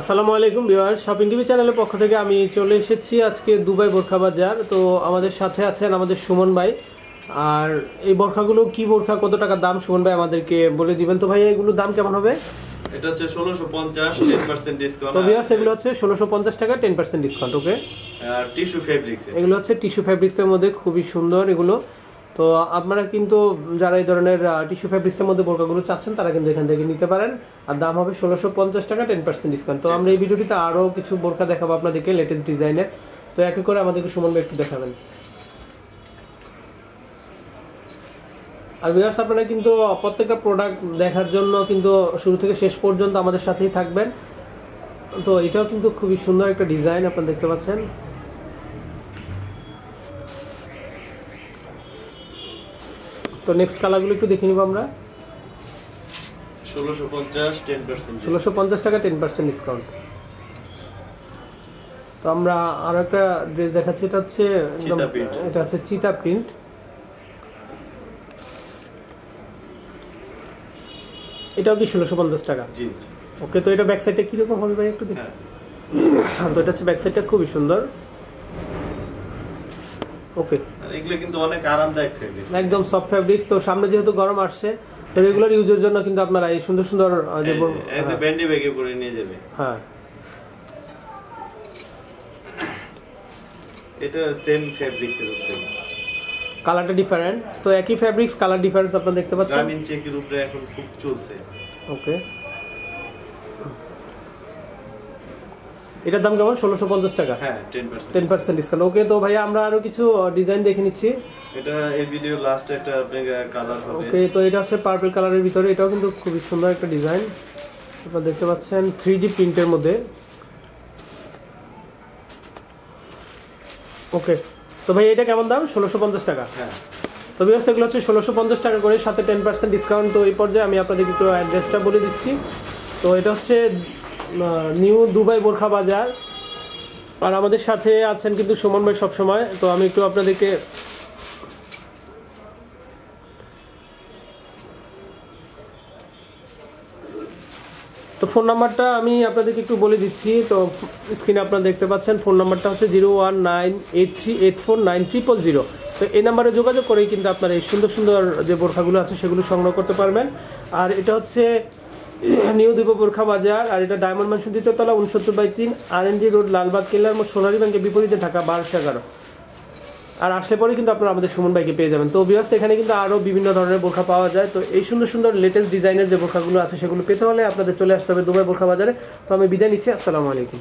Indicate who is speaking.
Speaker 1: আসসালামু আলাইকুম viewers shopping TV চ্যানেলের পক্ষ থেকে আমি চলে এসেছি আজকে দুবাই বোরখা বাজার। তো আমাদের সাথে আছেন আমাদের সুমন ভাই। আর এই বোরখাগুলো কি বোরখা কত টাকা দাম? সুমন ভাই আমাদেরকে বলে দিবেন। তো ভাই এগুলোর দাম কেমন হবে?
Speaker 2: এটা হচ্ছে ষোলোশো পঞ্চাশ টেন পার্সেন্ট ডিসকাউন্ট
Speaker 1: তো ভিউয়ার্স এগুলো হচ্ছে ষোলোশো পঞ্চাশ টাকা টেন পার্সেন্ট ডিসকাউন্ট ওকে
Speaker 2: আর টিস্যু ফেব্রিক্স
Speaker 1: এগুলো হচ্ছে টিস্যু ফেব্রিক্সের মধ্যে খুবই সুন্দর এগুলো। তো আপনারা কিন্তু যারা এই ধরনের টিস্যু ফ্যাব্রিক্সের মধ্যে বোরকাগুলো চাচ্ছেন, তারা কিন্তু এখান থেকে নিতে পারেন। আর দাম হবে ষোলোশো পঞ্চাশ টাকা টেন পার্সেন্ট ডিসকাউন্ট তো আমরা এই ভিডিওটিতে আরও কিছু বোরকা দেখাবো আপনাদেরকে লেটেস্ট ডিজাইনের তো একে করে আমাদেরকে সুমন ভাই একটু দেখাবেন। আর ভিউয়ার্স আপনারা কিন্তু প্রত্যেকটা প্রোডাক্ট দেখার জন্য কিন্তু শুরু থেকে শেষ পর্যন্ত আমাদের সাথেই থাকবেন। তো এটাও কিন্তু খুবই সুন্দর একটা ডিজাইন আপনারা দেখতে পাচ্ছেন। তো নেক্সট কালারগুলো একটু দেখে নিব আমরা।
Speaker 2: ষোলোশো পঞ্চাশ
Speaker 1: টাকা টেন পার্সেন্ট ডিসকাউন্ট তো আমরা আরও একটা ড্রেস দেখাচ্ছি এটা হচ্ছে। এটা হচ্ছে চিতা প্রিন্ট এটাও কি ষোলোশো পঞ্চাশ টাকা? ওকে তো এটা ব্যাক সাইডটা কীরকম হবে ভাই একটু দেখি।
Speaker 2: হ্যাঁ।
Speaker 1: তো এটা হচ্ছে ব্যাক সাইডটা খুবই সুন্দর। ওকে
Speaker 2: এগুলো কিন্তু অনেক আরামদায়ক ফেব্রিক্স
Speaker 1: একদম সফট ফ্যাব্রিক্স তো সামনে যেহেতু গরম আসছে রেগুলার ইউজের জন্য কিন্তু আপনারা এই সুন্দর সুন্দর যে
Speaker 2: ব্যান্ডি ব্যাগে করে নিয়ে যাবে।
Speaker 1: হ্যাঁ।
Speaker 2: এটা সেম ফেব্রিক্স এর উপরে।
Speaker 1: কালারটা ডিফারেন্ট তো একই ফ্যাব্রিক্স কালার ডিফারেন্স আপনারা দেখতে পাচ্ছেন?
Speaker 2: গ্রামীণ চেকের উপরে এখন খুব চলছে।
Speaker 1: ওকে এটার দাম কেমন? ষোলোশো পঞ্চাশ টাকা।
Speaker 2: হ্যাঁ টেন পার্সেন্ট
Speaker 1: ডিসকাউন্ট ওকে তো ভাইয়া আমরা আরও কিছু ডিজাইন দেখে নিচ্ছি।
Speaker 2: এটা এই ভিডিও লাস্ট একটা কালার হবে।
Speaker 1: ওকে তো এটা হচ্ছে পার্পল কালারের ভিতরে। এটাও কিন্তু খুবই সুন্দর একটা ডিজাইন আপনারা দেখতে পাচ্ছেন থ্রি ডি প্রিন্টের মধ্যে। ওকে তো ভাই এটা কেমন দাম? ষোলোশো পঞ্চাশ টাকা।
Speaker 2: হ্যাঁ।
Speaker 1: তো এগুলো হচ্ছে ষোলোশো পঞ্চাশ টাকা করে সাথে টেন পার্সেন্ট ডিসকাউন্ট তো এই পর্যায়ে আমি আপনাদের একটু অ্যাড্রেসটা বলে দিচ্ছি। তো এটা হচ্ছে নিউ দুবাই বোরখা বাজার। আর আমাদের সাথে আছেন কিন্তু সুমন ভাই সবসময়। তো আমি একটু আপনাদেরকে তো ফোন নাম্বারটা আমি আপনাদেরকে একটু বলে দিচ্ছি। তো স্ক্রিনে আপনারা দেখতে পাচ্ছেন, ফোন নাম্বারটা হচ্ছে zero one nine eight three eight four nine triple zero. তো এই নাম্বারে যোগাযোগ করেই কিন্তু আপনারা এই সুন্দর সুন্দর যে বোরখাগুলো আছে, সেগুলো সংগ্রহ করতে পারবেন। আর এটা হচ্ছে নিউ দ্বীপ বোরখা বাজার, আর এটা ডায়মন্ড মানসুন দ্বিতীয়তলা উনসত্তর বাই তিন R N G road, Lalbagh কেল্লার মোট সোনালী ব্যাংকের বিপরীতে ঢাকা বারোশো এগারো। আর আসলে পরে কিন্তু আপনারা আমাদের সুমন ভাইকে পেয়ে যাবেন। তো বিয়ার্স এখানে কিন্তু আরও বিভিন্ন ধরনের বোরখা পাওয়া যায়। তো এই সুন্দর সুন্দর লেটেস্ট ডিজাইনের যে বোরখাগুলো আছে, সেগুলো পেতে হলে আপনাদের চলে আসতে হবে দুবাই বোরখা বাজারে। তো আমি বিদায় নিচ্ছি, আসসালামু আলাইকুম।